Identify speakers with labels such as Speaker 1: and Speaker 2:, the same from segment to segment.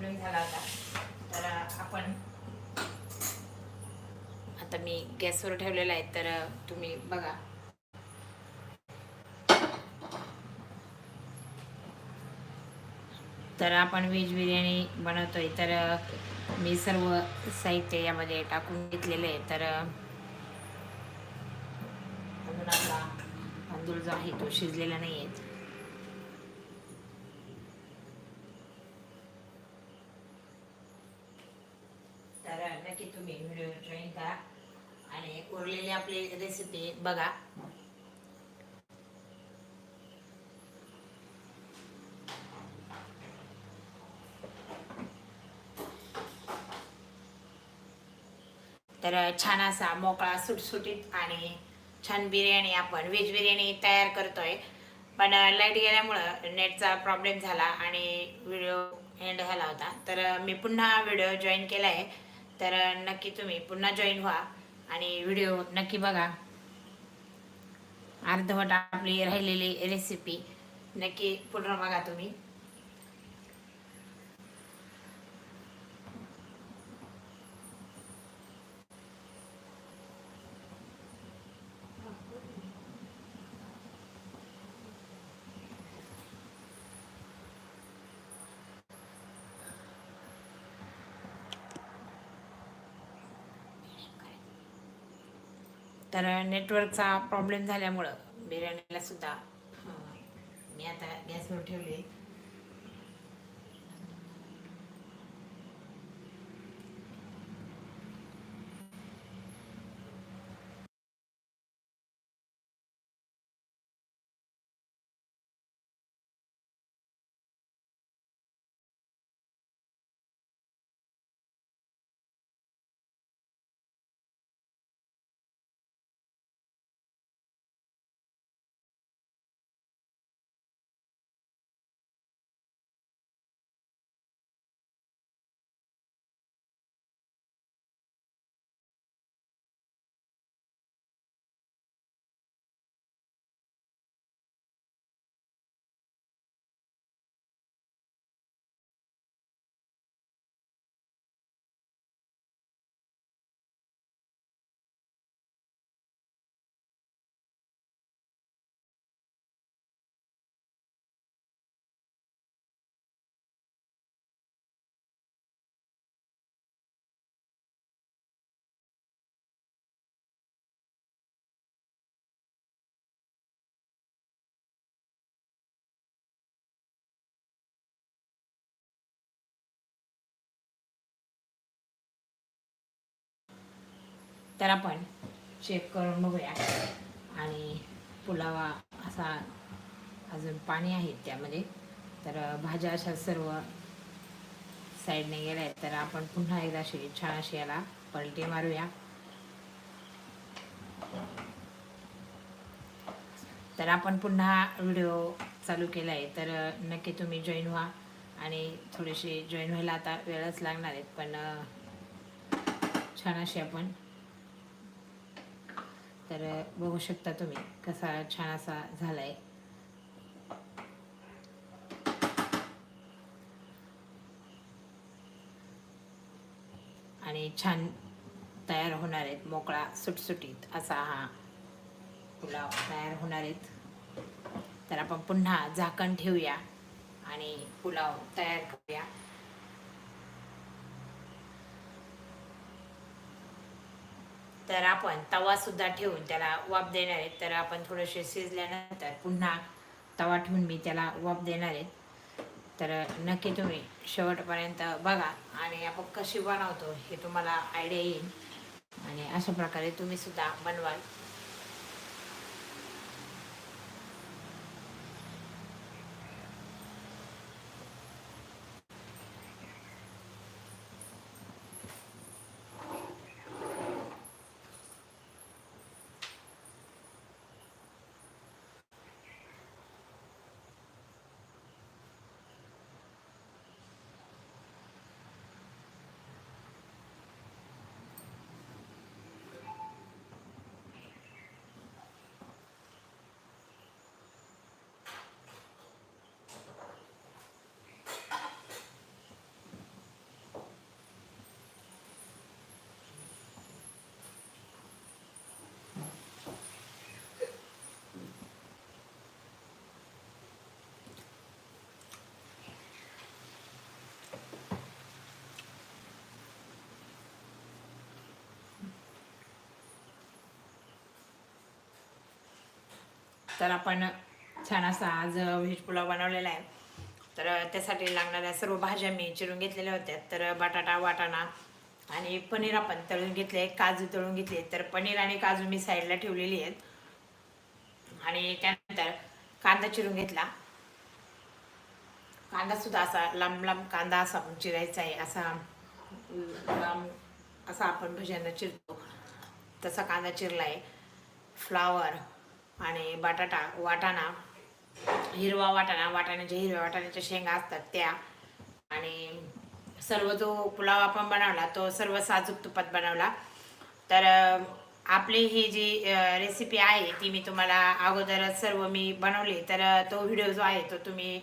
Speaker 1: Problem झाला होता. तर आपण आता मी गॅसवर ठेवलेला आहे तर तुम्ही बघा. तर आपण व्हेज बिर्याणी बनवतोय. तर मी सर्व साहित्य यामध्ये टाकून घेतलेलं आहे. तर अजून आपला तांदूळ जो आहे तो शिजलेला नाही आहे तर नक्की तुम्ही व्हिडिओ जॉईन करा आणि उरलेली आपली रेसिपी बघा. तर छान असा मोकळा सुटसुटीत आणि छान बिर्याणी आपण व्हेज बिर्याणी तयार करतोय. पण लाइट गेल्यामुळं नेटचा प्रॉब्लेम झाला आणि व्हिडिओ एंड झाला होता. तर मी पुन्हा व्हिडिओ जॉईन केला आहे तर नक्की तुम्ही पुन्हा जॉईन व्हा. आणि व्हिडिओ नक्की बघा. अर्धवट आपली राहिलेली रेसिपी नक्की पुढं बघा तुम्ही. तर नेटवर्कचा प्रॉब्लेम झाल्यामुळं बिर्याणीला सुद्धा मी आता गॅसवर ठेवली. तर आपण चेक करून बघूया. आणि पुलावा असा अजून पाणी आहे त्यामध्ये. तर भाज्या अशा सर्व साईडने गेल्या आहेत तर आपण पुन्हा एकदा अशी छान अशी याला पलटी मारूया. तर आपण पुन्हा व्हिडिओ चालू केला आहे तर नक्की तुम्ही जॉईन व्हा. आणि थोडेसे जॉईन व्हायला आता वेळच लागणार आहेत पण छान अशी आपण तर बघू शकता तुम्ही कसा छान असा झालाय. आणि छान तयार होणार आहेत मोकळा सुटसुटीत असा हा पुलाव तयार होणार आहेत. तर आपण पुन्हा झाकण ठेवूया आणि पुलाव तयार करूया. तर आपण तवासुद्धा ठेवून त्याला वाफ देणार आहेत. तर आपण थोडेसे शिजल्यानंतर पुन्हा तवा ठेवून मी त्याला वाफ देणार आहेत. तर नक्की तुम्ही शेवटपर्यंत बघा आणि आपण कशी बनवतो हे तुम्हाला आयडिया येईल. आणि अशा प्रकारे तुम्ही सुद्धा बनवाल. तर आपण छान असा आज व्हेज पुलाव बनवलेला आहे. तर त्यासाठी लागणाऱ्या सर्व भाज्या मी चिरून घेतलेल्या होत्या. तर बटाटा वाटाणा आणि पनीर आपण तळून घेतले काजू तळून घेतले. तर पनीर आणि काजू मी साईडला ठेवलेली आहेत. आणि त्यानंतर कांदा चिरून घेतला. कांदा सुद्धा असा लांब लांब कांदा असा आपण चिरायचा आहे. असा लांब असा आपण भज्यांना चिरतो. तसा कांदा चिरला आहे फ्लावर आणि बटाटा वाटाणा हिरवा वाटाणा वाटाण्याच्या हिरव्या वाटाण्याच्या शेंगा असतात त्या. आणि सर्व जो पुलाव आपण बनवला तो सर्व साजूक तुपात बनवला. तर आपली ही जी रेसिपी आहे ती मी तुम्हाला अगोदरच सर्व मी बनवली. तर तो व्हिडिओ जो आहे तो तुम्ही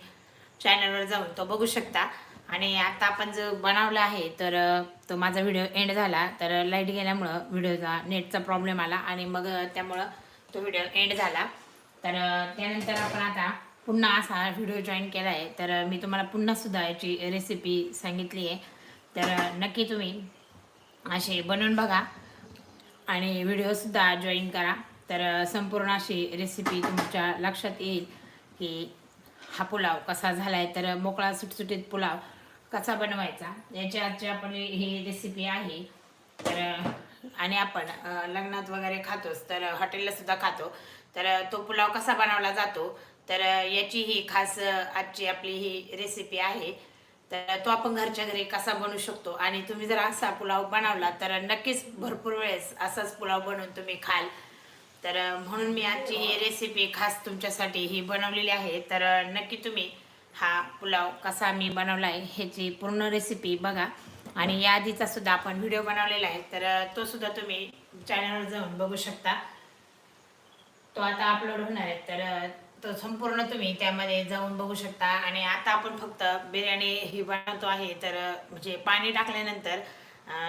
Speaker 1: चॅनलवर जाऊन तो बघू शकता. आणि आता आपण जो बनवला आहे तर तो माझा व्हिडिओ एंड झाला. तर लाइट गेल्यामुळं व्हिडिओचा नेटचा प्रॉब्लेम आला. आणि मग त्यामुळं तो व्हिडिओ एंड झाला. तर त्यानंतर आपण आता पुन्हा असा व्हिडिओ जॉईन केला आहे तर मी तुम्हाला पुन्हा सुद्धा याची रेसिपी सांगितली आहे. तर नक्की तुम्ही अशी बनवून बघा आणि व्हिडिओसुद्धा जॉईन करा. तर संपूर्ण अशी रेसिपी तुमच्या लक्षात येईल की हा पुलाव कसा झाला आहे तर मोकळा सुटसुटीत पुलाव कसा बनवायचा. याची आजची आपली ही रेसिपी आहे. तर आणि आपण लग्नात वगैरे खातोच तर हॉटेलला सुद्धा खातो. तर तो पुलाव कसा बनवला जातो तर याची ही खास आजची आपली ही रेसिपी आहे. तर तो आपण घरच्या घरी कसा बनवू शकतो आणि तुम्ही जर असा पुलाव बनवला तर नक्कीच भरपूर वेळेस असाच पुलाव बनवून तुम्ही खाल. तर म्हणून मी आजची ही रेसिपी खास तुमच्यासाठी ही बनवलेली आहे. तर नक्की तुम्ही हा पुलाव कसा मी बनवला आहे ह्याची पूर्ण रेसिपी बघा. आणि या आधीचा सुद्धा आपण व्हिडिओ बनवलेला आहे तर तो सुद्धा तुम्ही चॅनलवर जाऊन बघू शकता. तो आता अपलोड होणार आहे तर तो संपूर्ण तुम्ही त्यामध्ये जाऊन बघू शकता. आणि आता आपण फक्त बिर्याणी ही बनवतो आहे तर म्हणजे पाणी टाकल्यानंतर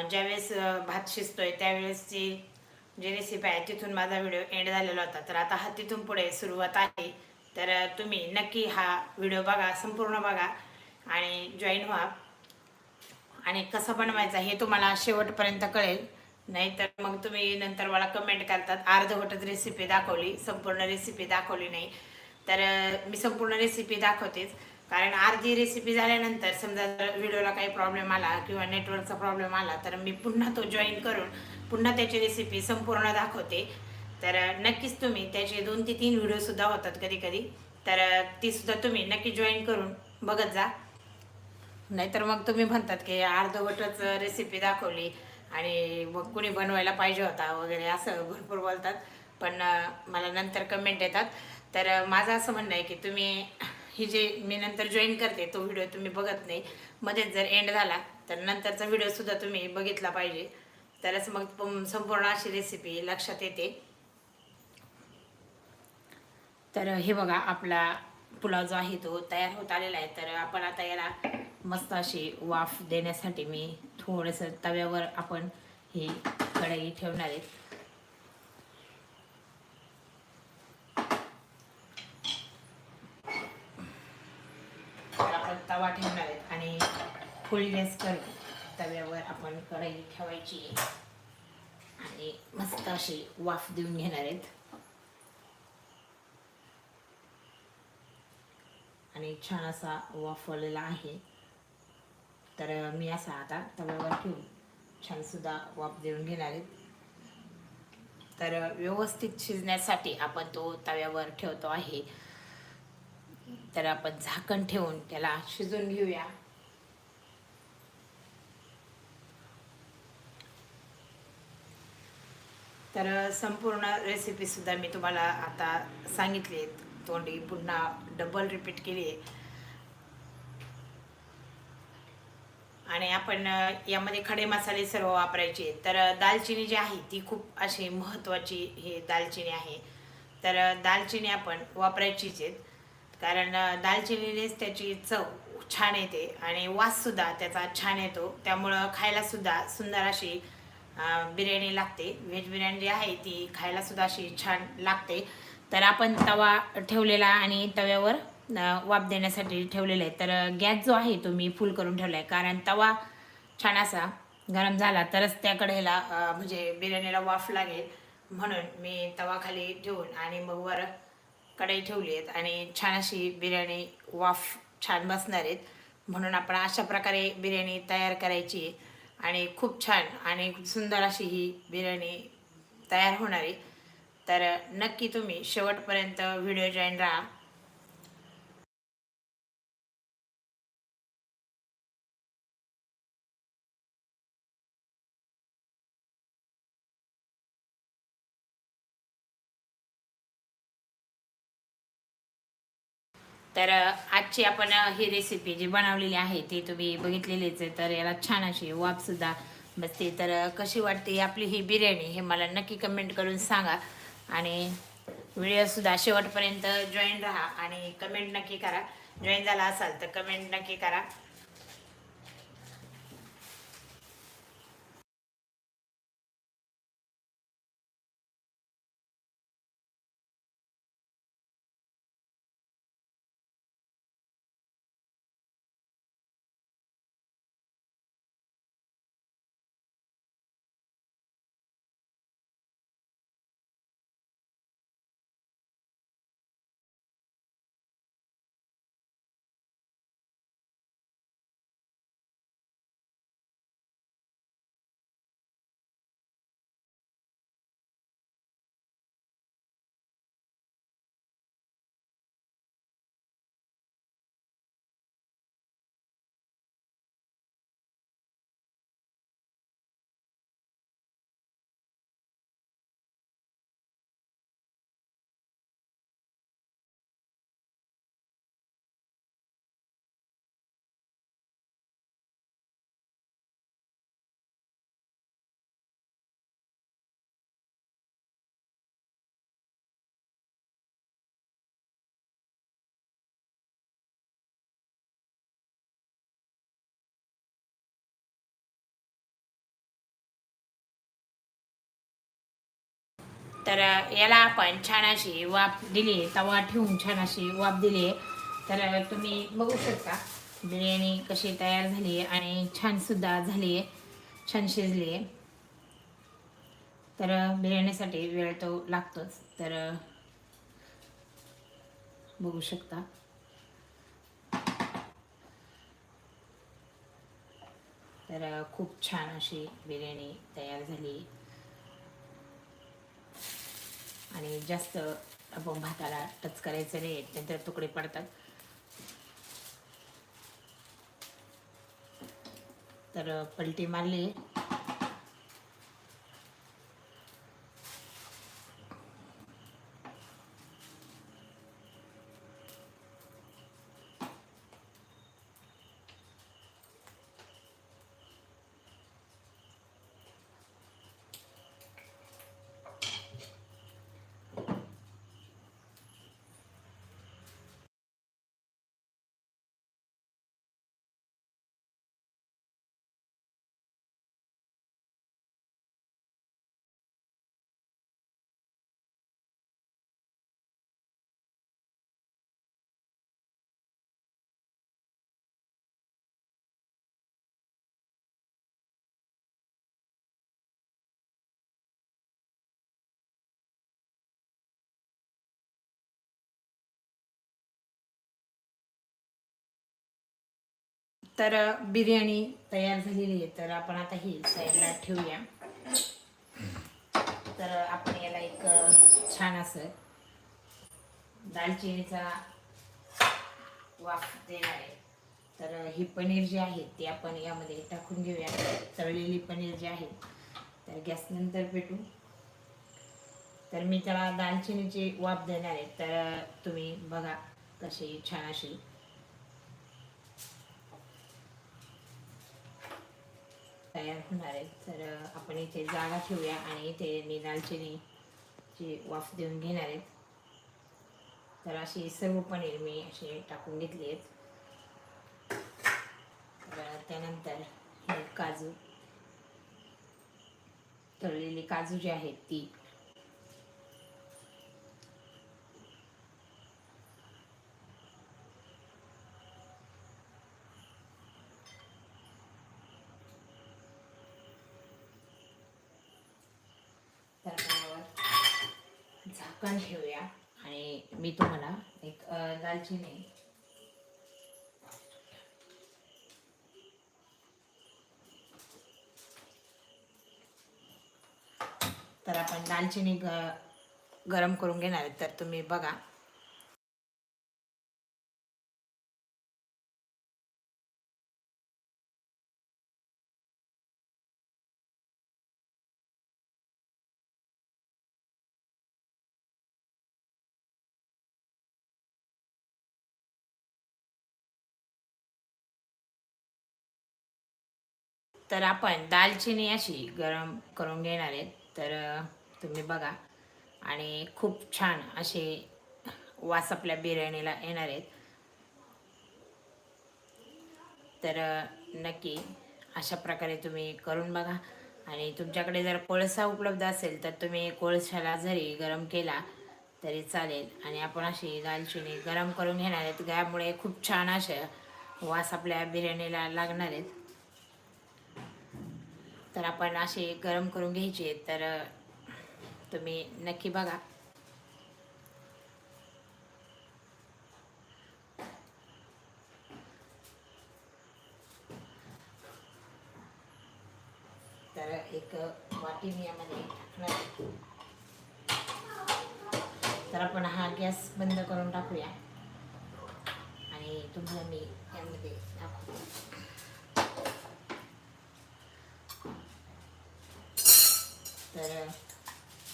Speaker 1: ज्यावेळेस भात शिजतोय त्यावेळेसची जी रेसिपी आहे तिथून माझा व्हिडिओ एंड झालेला होता. तर आता हा तिथून पुढे सुरुवात आहे. तर तुम्ही नक्की हा व्हिडिओ बघा संपूर्ण बघा आणि जॉईन व्हा. आणि कसं बनवायचा हे तुम्हाला शेवटपर्यंत कळेल. नाहीतर मग तुम्ही नंतर मला कमेंट करतात अर्धवटच रेसिपी दाखवली संपूर्ण रेसिपी दाखवली नाही. तर मी संपूर्ण रेसिपी दाखवतेच. कारण अर्धी रेसिपी झाल्यानंतर समजा जर व्हिडिओला काही प्रॉब्लेम आला किंवा नेटवर्कचा प्रॉब्लेम आला तर मी पुन्हा तो जॉईन करून पुन्हा त्याची रेसिपी संपूर्ण दाखवते. तर नक्कीच तुम्ही त्याचे दोन ते तीन व्हिडिओसुद्धा होतात कधी कधी तर तीसुद्धा तुम्ही नक्की जॉईन करून बघत जा. नाहीतर मग तुम्ही म्हणतात की अर्धवटच रेसिपी दाखवली आणि मग कुणी बनवायला पाहिजे होता वगैरे असं भरपूर बोलतात. पण मला नंतर कमेंट येतात. तर माझं असं म्हणणं आहे की तुम्ही ही जे मी नंतर जॉईन करते तो व्हिडिओ तुम्ही बघत नाही. मध्येच जर एंड झाला तर नंतरचा व्हिडिओसुद्धा तुम्ही बघितला पाहिजे. तरच मग संपूर्ण अशी रेसिपी लक्षात येते. तर हे बघा आपला पुलाव जो आहे तो तयार होत आलेला आहे. तर आपण आता याला मस्त अशी वाफ देण्यासाठी मी थोडंसं तव्यावर आपण ही कढई ठेवणार आहे. आपण तवा ठेवणार आहेत आणि फुल गॅस करून तव्यावर आपण कढई ठेवायची आणि मस्त अशी वाफ देऊन घेणार आहेत. आणि छान असा वाफवलेला आहे. तर मी असा आता तव्यावर ठेवून छानसुद्धा वाफ देऊन घेणार आहे. तर व्यवस्थित शिजण्यासाठी आपण तो तव्यावर ठेवतो आहे. तर आपण झाकण ठेवून त्याला शिजून घेऊया. तर संपूर्ण रेसिपीसुद्धा मी तुम्हाला आता सांगितली तोंडी पुन्हा डबल रिपीट केली आणि आपण यामध्ये खडे मसाले सर्व वापरायचे. तर दालचिनी जी आहे ती खूप अशी महत्त्वाची ही दालचिनी आहे. तर दालचिनी आपण वापरायचीच आहेत. कारण दालचिनीनेच त्याची चव छान येते आणि वाससुद्धा त्याचा छान येतो. त्यामुळं खायलासुद्धा सुंदर अशी बिर्याणी लागते. व्हेज बिर्याणी जी आहे ती खायलासुद्धा अशी छान लागते. तर आपण तवा ठेवलेला आणि तव्यावर वाफ देण्यासाठी ठेवलेला आहे. तर गॅस जो आहे तो मी फुल करून ठेवला आहे कारण तवा छान असा गरम झाला तरच त्या कढईला म्हणजे बिर्याणीला वाफ लागेल. म्हणून मी तवा खाली ठेवून आणि मग वर कढई ठेवली आहेत. आणि छान अशी बिर्याणी वाफ छान बसणार आहेत. म्हणून आपण अशा प्रकारे बिर्याणी तयार करायची आणि खूप छान आणि सुंदर अशी ही बिर्याणी तयार होणार आहे. तर नक्की तुम्ही शेवटपर्यंत व्हिडिओ जॉईन राहा. तर आजची आपण ही रेसिपी जी बनवलेली आहे ती तुम्ही बघितलेलीच आहे. तर याला छान अशी वाफसुद्धा बसते. तर कशी वाटते आपली ही बिर्याणी हे मला नक्की कमेंट करून सांगा. आणि व्हिडिओसुद्धा शेवटपर्यंत जॉईन राहा आणि कमेंट नक्की करा. जॉईन झाला असाल तर कमेंट नक्की करा. तर याला आपण छान अशी वाफ दिली तवा ठेवून छान अशी वाफ दिली. तर तुम्ही बघू शकता बिर्याणी कशी तयार झाली आहे आणि छानसुद्धा झाली आहे छान शिजली. आहे तर बिर्याणीसाठी वेळ तो लागतोच. तर बघू शकता. तर खूप छान अशी बिर्याणी तयार झाली. आणि जास्त आपण भाताला टच करायचं नाही नंतर तुकडे पडतात. तर पलटी मारली तर बिर्याणी तयार झालेली आहे. तर आपण आता ही साईडला ठेवूया. तर आपण याला एक छान असं दालचिनीचा वाफ देणार आहे. तर ही पनीर जी आहे ती आपण यामध्ये टाकून घेऊया. तळलेली पनीर जी आहे तर गॅस नंतर पेटू. तर मी त्याला दालचिनीची वाफ देणार आहे. तर तुम्ही बघा कशी छान अशी तयार होणार आहेत. तर आपण इथे जागा ठेवूया आणि इथे मी दालचिनीची वाफ देऊन घेणार आहेत तर अशी सर्व पनीर मी असे टाकून घेतली आहेत. तर त्यानंतर हे काजू तळलेली काजू जी आहेत ती तर आपण यावर झाकण ठेवूया. आणि मी तुम्हाला एक दालचिनी. तर आपण दालचिनी ग गरम करून घेणार तर तुम्ही बघा. तर आपण दालचिनी अशी गरम करून घेणार आहेत. तर तुम्ही बघा. आणि खूप छान असे वास आपल्या बिर्याणीला येणार आहेत. तर नक्की अशा प्रकारे तुम्ही करून बघा. आणि तुमच्याकडे जर कोळसा उपलब्ध असेल तर तुम्ही कोळशाला जरी गरम केला तरी चालेल. आणि आपण अशी दालचिनी गरम करून घेणार आहेत. गळ्यामुळे खूप छान अशा वास आपल्या बिर्याणीला लागणार आहेत. तर आपण असे गरम करून घ्यायचे तर तुम्ही नक्की बघा. तर एक वाटी मी यामध्ये टाकणार तर आपण हा गॅस बंद करून टाकूया. आणि तुम्हाला मी यामध्ये दाखवते तर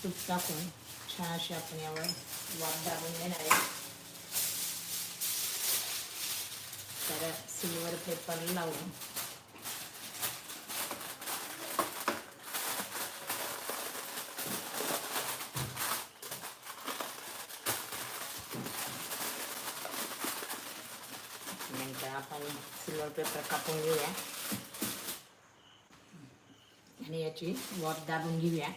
Speaker 1: तूप टाकून छान अशी आपण यावर वाफ दाबून घेणार आहे. तर सिल्वर पेपर लावून. नंतर आपण सिल्वर पेपर कापून घेऊया. आणि याची. वाफ दाबून घेऊया.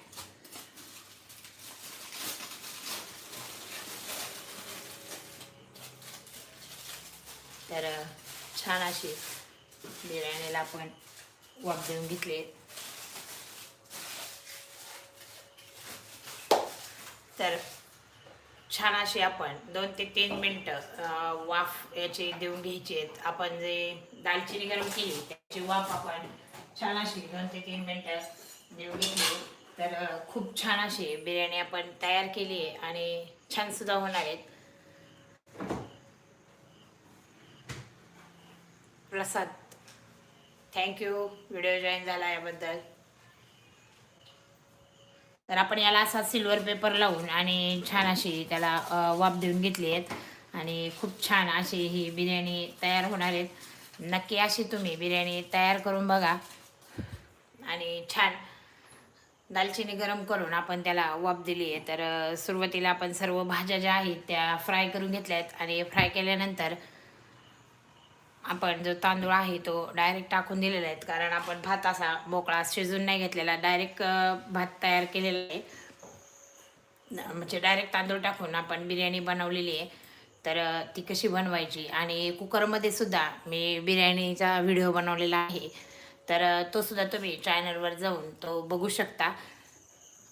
Speaker 1: तर छान अशी बिर्याणीला आपण वाफ देऊन घेतले तर छान अशी आपण दोन ते तीन मिनटं वाफ याची देऊन घ्यायची आहेत. आपण जे दालचिनी गरम केली त्याची वाफ आपण छान अशी दोन ते तीन मिनटं देऊन घेतली. तर खूप छान अशी बिर्याणी आपण तयार केली आहे आणि छान सुद्धा होणार आहेत. प्रसाद थँक्यू व्हिडिओ जॉईन झाला याबद्दल. तर आपण याला असा सिल्वर पेपर लावून आणि छान अशी त्याला वाफ देऊन घेतली आहेत. आणि खूप छान अशी ही बिर्याणी तयार होणार आहेत. नक्की अशी तुम्ही बिर्याणी तयार करून बघा. आणि छान. दालचिनी गरम करून आपण त्याला वाफ दिली आहे. तर सुरुवातीला आपण सर्व भाज्या ज्या आहेत त्या फ्राय करून घेतल्या आहेत आणि फ्राय केल्यानंतर आपण जो तांदूळ आहे तो डायरेक्ट टाकून दिलेला आहे. कारण आपण भात असा मोकळा शिजून नाही घेतलेला डायरेक्ट भात तयार केलेला आहे. म्हणजे डायरेक्ट तांदूळ टाकून आपण बिर्याणी बनवलेली आहे. तर ती कशी बनवायची? आणि कुकरमध्ये सुद्धा मी बिर्याणीचा व्हिडिओ बनवलेला आहे. तर तो सुद्धा तुम्ही चॅनलवर जाऊन तो बघू शकता.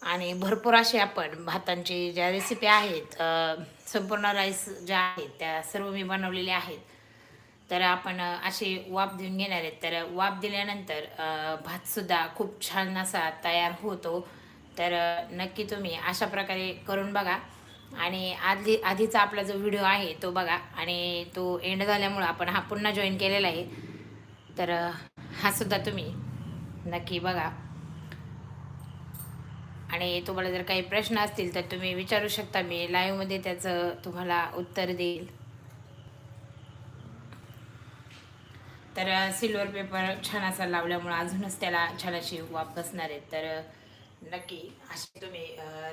Speaker 1: आणि भरपूर असे आपण भातांची ज्या रेसिपी आहेत संपूर्ण राईस ज्या आहेत त्या सर्व मी बनवलेल्या आहेत. तर आपण असे अशी वाफ देऊन घेणार आहेत. तर वाफ दिल्यानंतर भातसुद्धा खूप छान असा तयार होतो. तर नक्की तुम्ही अशा प्रकारे करून बघा. आणि आधी आधीचा आपला जो व्हिडिओ आहे तो बघा. आणि तो एंड झाल्यामुळं आपण हा पुन्हा जॉईन केलेला आहे. तर हा सुद्धा तुम्ही नक्की बघा. आणि तुम्हाला जर काही प्रश्न असतील तर तुम्ही विचारू शकता मी लाईव्हमध्ये त्याचं तुम्हाला उत्तर देईल. तर सिल्वर पेपर छान असा लावल्यामुळं अजूनच त्याला छान अशी वाफ बसणार आहेत तर नक्की अशी तुम्ही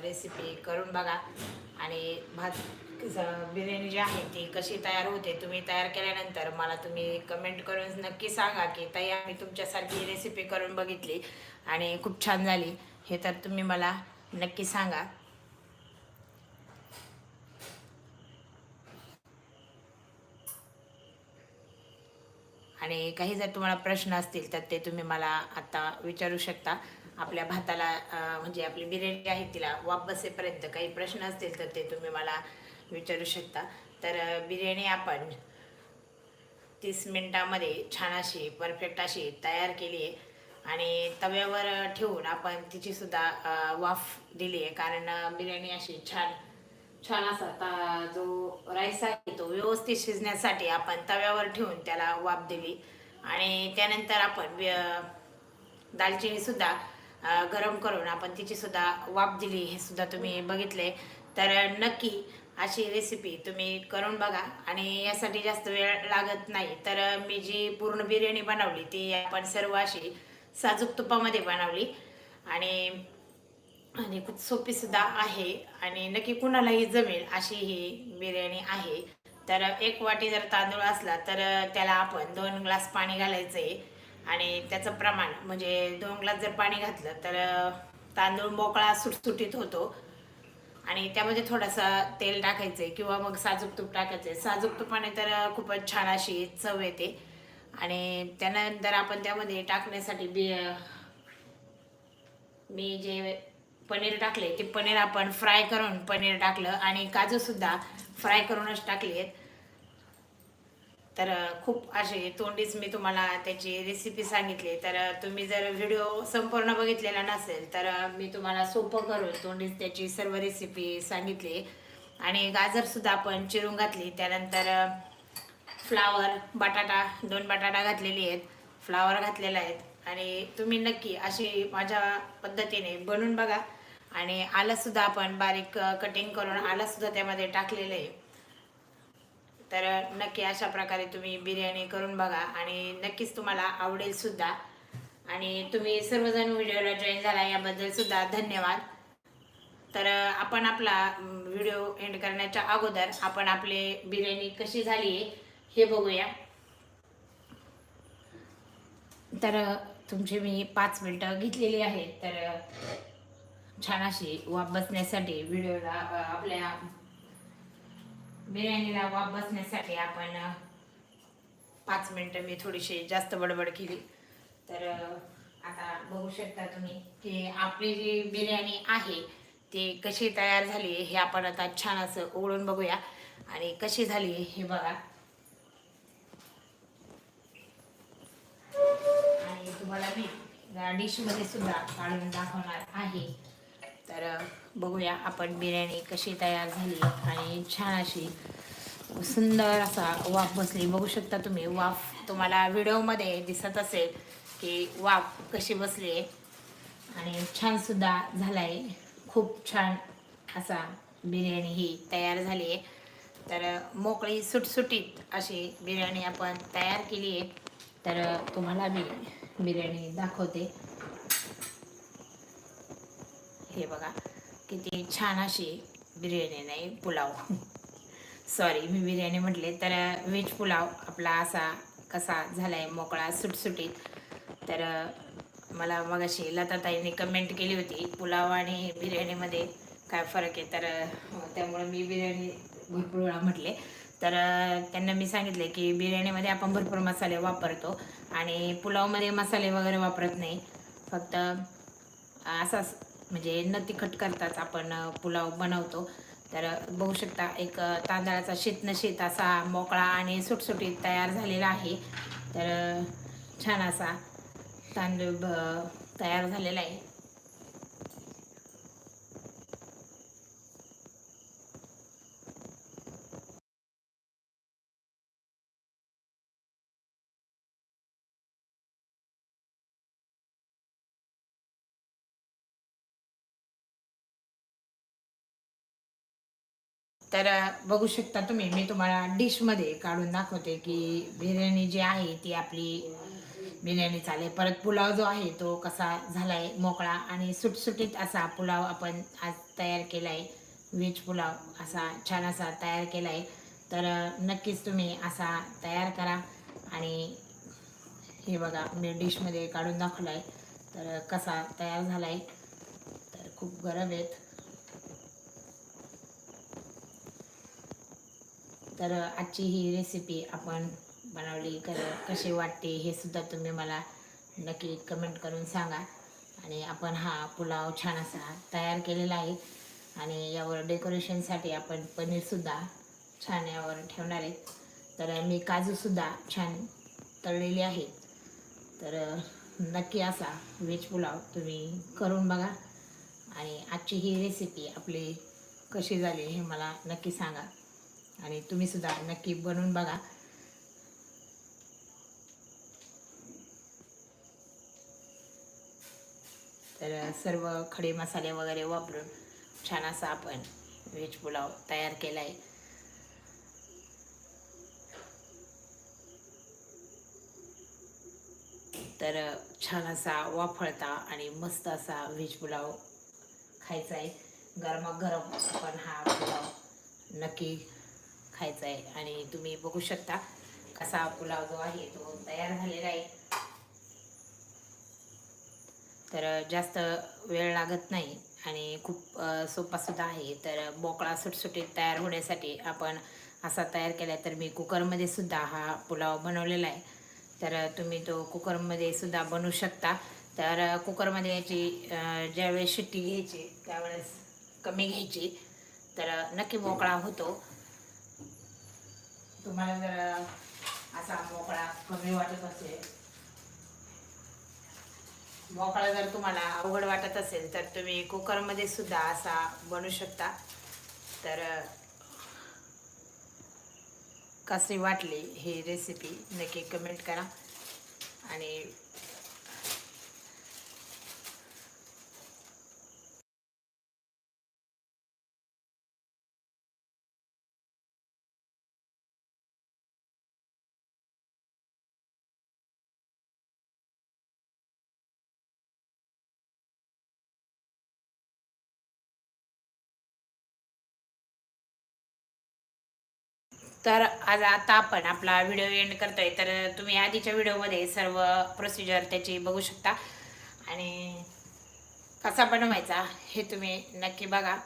Speaker 1: रेसिपी करून बघा. आणि भात बिर्याणी जी आहे ती कशी तयार होते तुम्ही तयार केल्यानंतर मला तुम्ही कमेंट करून नक्की सांगा की ताई आम्ही तुमच्यासारखी रेसिपी करून बघितली आणि खूप छान झाली. हे तर तुम्ही मला नक्की सांगा. आणि काही जर तुम्हाला प्रश्न असतील तर ते तुम्ही मला आता विचारू शकता. आपल्या भाताला म्हणजे आपली बिर्याणी आहे तिला वाप बसेपर्यंत काही प्रश्न असतील तर ते तुम्ही मला विचारू शकता. तर बिर्याणी आपण तीस मिनिटामध्ये छान अशी परफेक्ट अशी तयार केली आहे. आणि तव्यावर ठेवून आपण तिची सुद्धा वाफ दिली आहे. कारण बिर्याणी अशी छान छान असा ता जो राईस आहे तो व्यवस्थित शिजण्यासाठी आपण तव्यावर ठेवून त्याला वाफ दिली. आणि त्यानंतर आपण दालचिनीसुद्धा दालचिनी सुद्धा गरम करून आपण तिची सुद्धा वाफ दिली हे सुद्धा तुम्ही बघितले. तर नक्की अशी रेसिपी तुम्ही करून बघा आणि यासाठी जास्त वेळ लागत नाही. तर मी जी पूर्ण बिर्याणी बनवली ती आपण सर्व अशी साजूक तुपामध्ये बनवली. आणि आणि खूप सोपी सुद्धा आहे आणि नक्की कुणालाही जमेल अशी ही बिर्याणी आहे. तर एक वाटी जर तांदूळ असला तर त्याला आपण दोन ग्लास पाणी घालायचं आहे आणि त्याचं प्रमाण म्हणजे दोन ग्लास जर पाणी घातलं तर तांदूळ मोकळा सुटसुटीत होतो. आणि त्यामध्ये थोडासा तेल टाकायचं आहे किंवा मग साजूक तूप टाकायचं आहे साजूक तुपाने तर खूपच छान अशी चव येते. आणि त्यानंतर आपण त्यामध्ये टाकण्यासाठी बी मी जे पनीर टाकले ते पनीर आपण फ्राय करून पनीर टाकलं आणि काजूसुद्धा फ्राय करूनच टाकले आहेत. तर खूप असे तोंडीच मी तुम्हाला त्याची रेसिपी सांगितली. तर तुम्ही जर व्हिडिओ संपूर्ण बघितलेला नसेल तर मी तुम्हाला सोपं करून तोंडीच त्याची सर्व रेसिपी सांगितली. आणि गाजरसुद्धा आपण चिरून घातली. त्यानंतर फ्लावर बटाटा दोन बटाटा घातलेली आहेत. फ्लावर घातलेला आहेत आणि तुम्ही नक्की अशी माझ्या पद्धतीने बनवून बघा. आणि आलंसुद्धा आपण बारीक कटिंग करून आलंसुद्धा त्यामध्ये टाकलेलं आहे. तर नक्की अशा प्रकारे तुम्ही बिर्याणी करून बघा आणि नक्कीच तुम्हाला आवडेल सुद्धा. आणि तुम्ही सर्वजण व्हिडिओला जॉईन झाला याबद्दल सुद्धा धन्यवाद. तर आपण आपला व्हिडिओ एंड करण्याच्या अगोदर आपण आपले बिर्याणी कशी झाली आहे हे बघूया. तर तुमची मी पाच मिनटं घेतलेली आहेत तर छान अशी वाप बसण्यासाठी व्हिडिओला आपल्या बिर्याणीला वाफ बसण्यासाठी आपण पाच मिनटं मी थोडीशी जास्त बडबड केली. तर आता बघू शकता तुम्ही की आपली जी बिर्याणी आहे ती कशी तयार झाली हे आपण आता छान असं उघडून बघूया. आणि कशी झाली हे बघा. आणि तुम्हाला मी डिशमध्ये सुद्धा काढून दाखवणार आहे. तर बघूया आपण बिर्याणी कशी तयार झाली आणि छान अशी सुंदर असा वाफ बसली. बघू शकता तुम्ही वाफ तुम्हाला व्हिडिओमध्ये दिसत असेल की वाफ कशी बसली आहे आणि छानसुद्धा झाला आहे खूप छान असा बिर्याणी ही तयार झाली आहे. तर मोकळी सुटसुटीत अशी बिर्याणी आपण तयार केली आहे. तर तुम्हाला मी बिर्याणी दाखवते. हे बघा किती छान अशी बिर्याणी नाही पुलाव. सॉरी मी बिर्याणी म्हटले तर व्हेज पुलाव आपला असा कसा झाला आहे मोकळा सुटसुटीत. तर मला मगाशी लताताईंनी कमेंट केली होती पुलाव आणि बिर्याणीमध्ये काय फरक आहे? तर त्यामुळे मी बिर्याणी भरपूर वेळा म्हटले. तर त्यांना मी सांगितले की बिर्याणीमध्ये आपण भरपूर मसाले वापरतो आणि पुलावमध्ये मसाले वगैरे वापरत नाही. फक्त असाच म्हणजे न तिखट करताच आपण पुलाव बनवतो. तर बघू शकता एक तांदळाचा शीत न असा मोकळा आणि सुटसुटीत तयार झालेला आहे. तर छान असा तांदूळ ब- तयार झालेला आहे. तर बघू शकता तुम्ही मी तुम्हाला डिशमध्ये काढून दाखवते की बिर्याणी जी आहे ती आपली बिर्याणी चालेल. परत पुलाव जो आहे तो कसा झाला आहे मोकळा आणि सुटसुटीत असा पुलाव आपण आज तयार केला आहे व्हेज पुलाव असा छान असा तयार केला आहे तर नक्कीच तुम्ही असा तयार करा. आणि हे बघा मी डिशमध्ये काढून दाखवला आहे तर कसा तयार झाला आहे तर खूप गरम आहेत. तर आजची ही रेसिपी आपण बनवली. कर कशी वाटते हे सुद्धा तुम्ही मला नक्की कमेंट करून सांगा. आणि आपण हा पुलाव छान असा तयार केलेला आहे. आणि यावर डेकोरेशनसाठी आपण पनीरसुद्धा छान यावर ठेवणार आहेत तर मी काजूसुद्धा छान तळलेली आहे. तर नक्की असा व्हेज पुलाव तुम्ही करून बघा. आणि आजची ही रेसिपी आपली कशी झाली हे मला नक्की सांगा. आणि तुम्ही सुद्धा नक्की बनवून बघा. तर सर्व खडे मसाले वगैरे वापरून छान असा आपण व्हेज पुलाव तयार केला आहे तर छान असा वाफळता आणि मस्त असा व्हेज पुलाव खायचा आहे गरमागरम आपण हा पुलाव नक्की खायचा आहे आणि तुम्ही बघू शकता कसा पुलाव जो आहे तो तयार झालेला आहे. तर जास्त वेळ लागत नाही आणि खूप सोपासुद्धा आहे. तर बोकळा सुटसुटीत तयार होण्यासाठी आपण असा तयार केला तर मी कुकरमध्ये सुद्धा हा पुलाव बनवलेला आहे. तर तुम्ही तो कुकरमध्ये सुद्धा बनवू शकता. तर कुकरमध्ये याची ज्यावेळेस शिट्टी घ्यायची त्यावेळेस कमी घ्यायची. तर नक्की मोकळा होतो. तुम्हाला जर असा मोकळा कमी वाटत असेल. मोकळा जर तुम्हाला अवघड वाटत असेल तर तुम्ही कुकरमध्ये सुद्धा असा बनवू शकता. तर कशी वाटली ही रेसिपी नक्की कमेंट करा. आणि तर आज आता आपण आपला व्हिडिओ एंड करतोय. तर तुम्ही आधीच्या व्हिडिओमध्ये सर्व प्रोसिजर त्याची बघू शकता. आणि कसा बनवायचा हे तुम्ही नक्की बघा.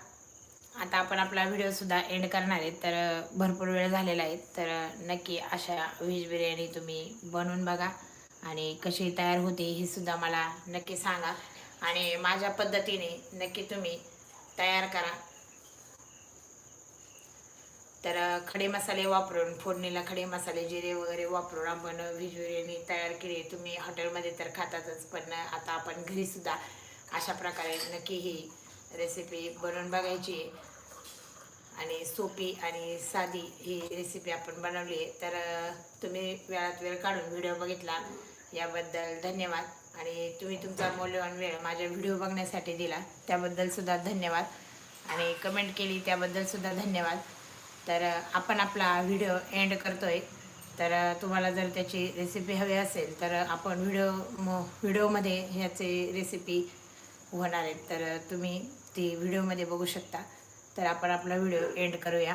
Speaker 1: आता आपण आपला व्हिडिओसुद्धा एंड करणार आहे. तर भरपूर वेळ झालेला आहे. तर नक्की अशा व्हेज बिर्याणी तुम्ही बनवून बघा. आणि कशी तयार होते हे सुद्धा मला नक्की सांगा. आणि माझ्या पद्धतीने नक्की तुम्ही तयार करा. तर खडे मसाले वापरून फोडणीला खडे मसाले जिरे वगैरे वापरून आपण व्हेज तयार केले. तुम्ही हॉटेलमध्ये तर खातातच पण आता आपण घरीसुद्धा अशा प्रकारे नक्की ही रेसिपी बनवून बघायची आणि सोपी आणि साधी ही रेसिपी आपण बनवली आहे. तर तुम्ही वेळात वेळ काढून व्हिडिओ बघितला याबद्दल धन्यवाद. आणि तुम्ही तुमचा मौल्यवान वेळ माझ्या व्हिडिओ बघण्यासाठी दिला त्याबद्दलसुद्धा धन्यवाद. आणि कमेंट केली त्याबद्दलसुद्धा धन्यवाद. तर आपण आपला व्हिडिओ एंड करतोय. तर तुम्हाला जर त्याची रेसिपी हवी असेल तर आपण व्हिडिओ म व्हिडिओमध्ये ह्याचे रेसिपी होणार आहेत तर तुम्ही ती व्हिडिओमध्ये बघू शकता. तर आपण आपला व्हिडिओ एंड करूया.